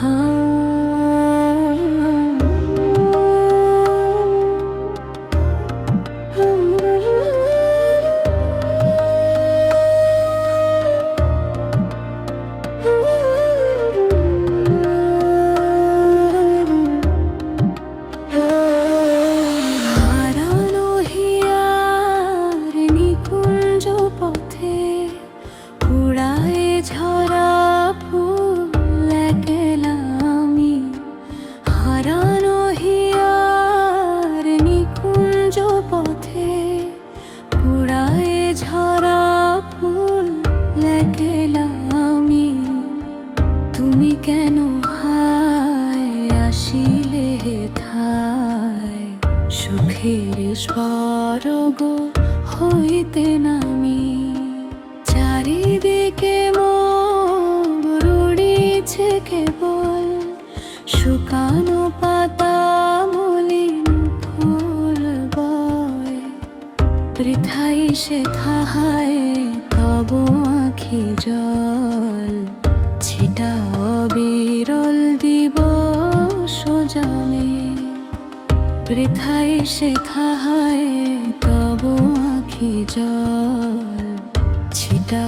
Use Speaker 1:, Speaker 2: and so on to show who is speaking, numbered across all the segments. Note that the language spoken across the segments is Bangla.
Speaker 1: home. স্বর্গ হইতে নামি। চারিদিকে মোর কেবল, শুকানো পাতা মলিন ফুল বয়। বৃথাই সে থাহায় তব আখি জল। বৃথাই থাহায় তব আখি জল। ছিটা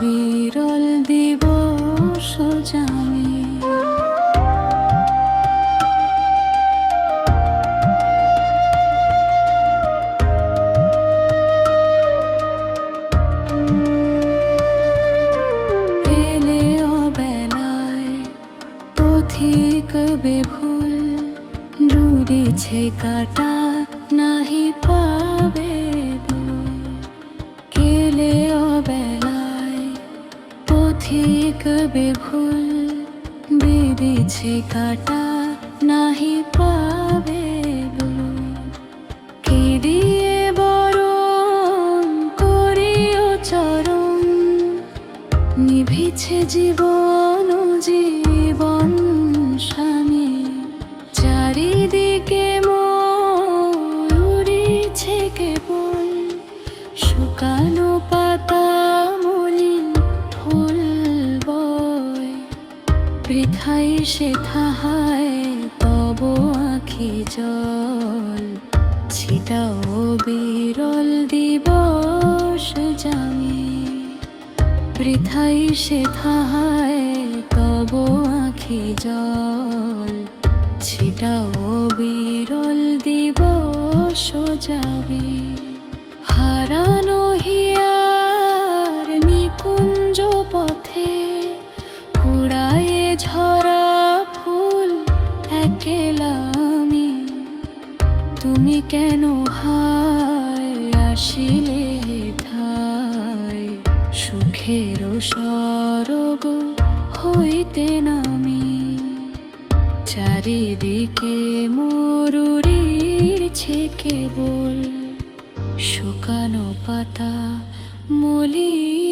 Speaker 1: বিরল দিব সোজামে বেভুল ডুরেছে কাটা নাহি পাবে কেলে অবেলায় পথিক বেভুল বেঁধেছে কাটা নাহি পাবে নিভিছে জীবন কেবল শুকানো পাতা মলিন ফুল বয়। বৃথাই সে থাহায় তব আখি জল। ছিটাও বিরল দিবস জামি বৃথাই সে থাহায় তব আখি জল। ছিটাও বিরল যাবে। হারানো হিয়ার নিকুঞ্জ পথে, কুড়ায়ে ঝরা ফুল একেলা তুমি কেন হায় আসিলে ঠায়? সুখের স্বর্গ হইতে নামি। চারিদিকে মরুরিছে কেবল শুকানো পাতা মলিন